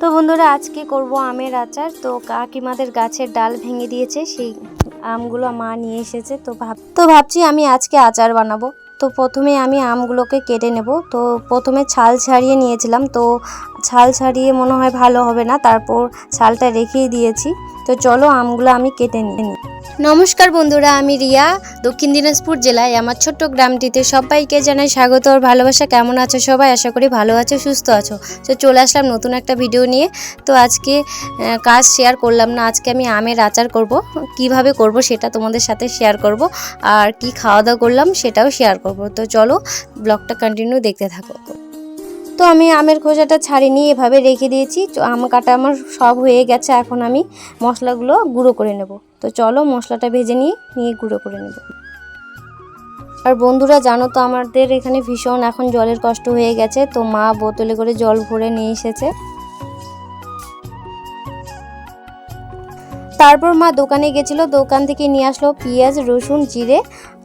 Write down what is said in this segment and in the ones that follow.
তো বন্ধুরা, আজকে করব আমের আচার। তো কাকিমাদের গাছের ডাল ভেঙে দিয়েছে, সেই আমগুলো মা নিয়ে এসেছে। তো ভাব, তো ভাবছি আমি আজকে আচার বানাবো। তো প্রথমে আমি আমগুলোকে কেটে নেব। তো প্রথমে ছাল ছাড়িয়ে নিয়েছিলাম। তো ছাল ছাড়িয়ে মনে হয় ভালো হবে না, তারপর ছালটা রেখেই দিয়েছি। তো চলো আমগুলো আমি কেটে নিয়ে নিই নমস্কার বন্ধুরা, আমি রিয়া। দক্ষিণ দিনাজপুর জেলায় আমার ছোট্ট গ্রামটিতে সবাইকে জানাই স্বাগত আর ভালোবাসা। কেমন আছো সবাই? আশা করি ভালো আছো, সুস্থ আছো। তো চলে আসলাম নতুন একটা ভিডিও নিয়ে। তো আজকে কাজ শেয়ার করলাম না, আজকে আমি আমের আচার করব। কীভাবে করব সেটা তোমাদের সাথে শেয়ার করব। আর কি খাওয়া দাওয়া করলাম সেটাও শেয়ার করব। তো চলো ব্লগটা কন্টিনিউ দেখতে থাকো। তো আমি আমের খোসাটা ছাড়িয়ে এভাবে রেখে দিয়েছি। তো আম কাটা আমার সব হয়ে গেছে, এখন আমি মশলাগুলো গুঁড়ো করে নেব। তো চলো মশলাটা ভেজে নিয়ে নিয়ে গুঁড়ো করে নেব। আর বন্ধুরা জানো তো আমাদের এখানে ভীষণ এখন জলের কষ্ট হয়ে গেছে, তো মা বোতলে করে জল ভরে নিয়ে এসেছে। তারপর মা দোকানে গেছিল, দোকান থেকে নিয়ে আসলো পেঁয়াজ, রসুন, জিরে।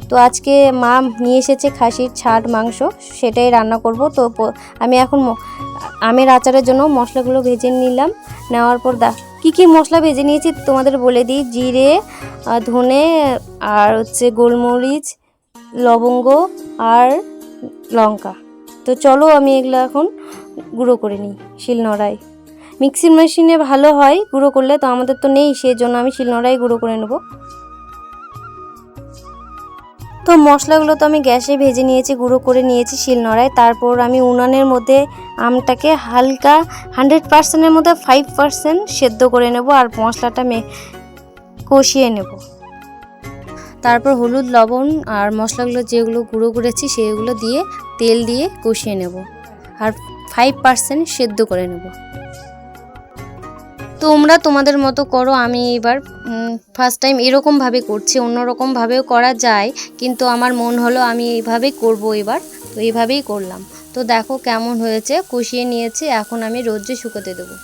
তো আজকে মা নিয়ে এসেছে খাসির ছাট, মাংস, সেটাই রান্না করব। তো আমি এখন আমের আচারের জন্য মশলাগুলো ভেজে নিলাম। নেওয়ার পর কী কী মশলা ভেজে নিয়েছি তোমাদের বলে দিই। জিরে ধনে, আর হচ্ছে গোলমরিচ, লবঙ্গ আর লঙ্কা। তো চলো আমি এগুলো এখন গুঁড়ো করে নিই শিলনোড়ায়। মিক্সির মেশিনে ভালো হয় গুঁড়ো করলে, তো আমাদের তো নেই সেই জন্য আমি শিলনোড়ায় গুঁড়ো করে নেব। তো মশলাগুলো তো আমি গ্যাসে ভেজে নিয়েছি, গুঁড়ো করে নিয়েছি শিলনোড়ায়। তারপর আমি উনানের মধ্যে আমটাকে হালকা হান্ড্রেড পার্সেন্টের মধ্যে ফাইভ পার্সেন্ট সেদ্ধ করে নেব আর মশলাটা মে কষিয়ে নেব। তারপর হলুদ, লবণ আর মশলাগুলো যেগুলো গুঁড়ো করেছি সেগুলো দিয়ে তেল দিয়ে কষিয়ে নেব আর ফাইভ পার্সেন্ট সেদ্ধ করে নেব। তোমরা তোমাদের মতো করো, আমি এবার ফার্স্ট টাইম এরকমভাবে করছি, অন্যরকমভাবেও করা যায়, কিন্তু আমার মন হলো আমি এইভাবেই করব এবার। তো এইভাবেই করলাম। তো দেখো কেমন হয়েছে কষিয়ে নিয়েছি এখন আমি রোদ্রে শুকোতে দেবো।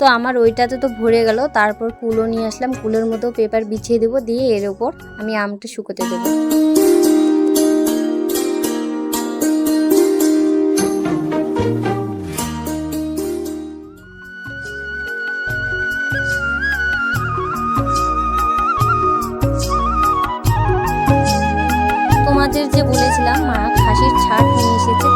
তো আমার ওইটাতে তো ভরে গেল। তারপর কুলো নিয়ে আসলাম। কুলোর মতো পেপার বিছিয়ে দেবো দিয়ে এর ওপর আমি আমটা শুকোতে দেবো। তোমাদের যে বলেছিলাম, মা খাসির ছাট নিয়ে এসেছে।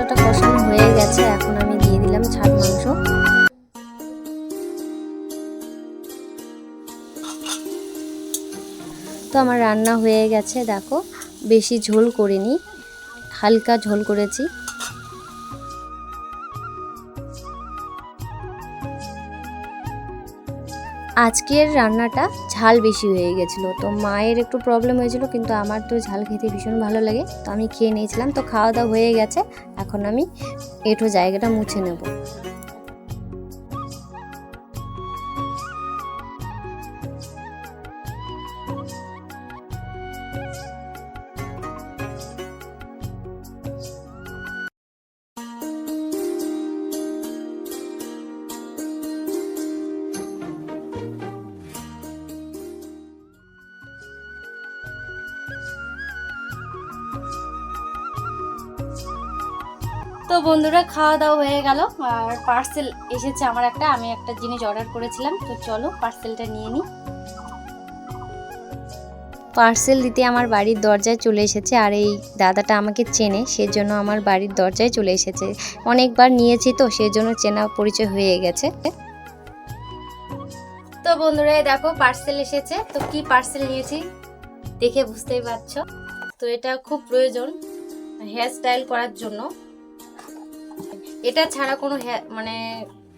মশলাটা কষানো হয়ে গেছে, এখন আমি দিয়ে দিলাম ছাট মাংস। তো আমার রান্না হয়ে গেছে, দেখো, বেশি ঝোল করিনি, হালকা ঝোল করেছি। আজকের রান্নাটা ঝাল বেশি হয়ে গেছিল। তো মায়ের একটু প্রবলেম হয়েছিল, কিন্তু আমার তো ঝাল খেতে ভীষণ ভালো লাগে। তো আমি খেয়ে নিয়েছিলাম, তো খাওয়া দাওয়া হয়ে গেছে। এখন আমি এঁঠো জায়গাটা মুছে নেব। তো বন্ধুরা, খাওয়া দাওয়া হয়ে গেল। আর পার্সেল এসেছে আমার একটা, আমি একটা জিনিস অর্ডার করেছিলাম। তো চলো পার্সেলটা নিয়ে নিই। পার্সেল দিতে আমার বাড়ির দরজায় চলে এসেছে, আর এই দাদাটা আমাকে চেনে, সেজন্য আমার বাড়ির দরজায় চলে এসেছে। অনেকবার নিয়েছি তো, সেজন্য চেনা পরিচয় হয়ে গেছে। তো বন্ধুরা দেখো পার্সেল এসেছে। তো কি পার্সেল নিয়েছি দেখে বুঝতেই পারছ? তো এটা খুব প্রয়োজন হেয়ার স্টাইল করার জন্য। এটা ছাড়া কোনো মানে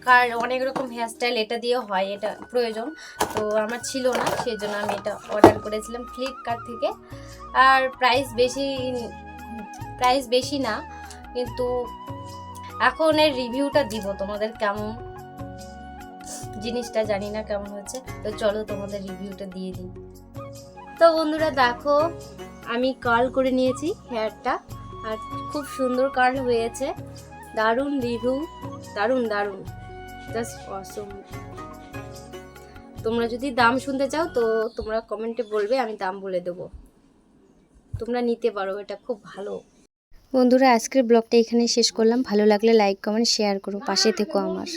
কার অনেক রকম হেয়ারস্টাইল এটা দিয়েও হয়, এটা প্রয়োজন। তো আমার ছিল না সেই জন্য আমি এটা অর্ডার করেছিলাম ফ্লিপকার্ট থেকে। আর প্রাইস বেশি প্রাইস বেশি না, কিন্তু এখন এর রিভিউটা দিব তোমাদের কেমন? জিনিসটা জানি না কেমন হচ্ছে, তো চলো তোমাদের রিভিউটা দিয়ে দিই। তো বন্ধুরা দেখো, আমি কার্ল করে নিয়েছি হেয়ারটা আর খুব সুন্দর কার্ল হয়েছে। দারুণ রিভিউ দারুণ দারুণ। জাস্ট অসম তোমরা যদি দাম শুনতে চাও তো তোমরা কমেন্টে বলবে আমি দাম বলে দেবো। তোমরা নিতে পারো এটা খুব ভালো। বন্ধুরা আজকের ব্লগটা এখানে শেষ করলাম। ভালো লাগলে লাইক কমেন্ট শেয়ার করো। পাশে থেকো আমার।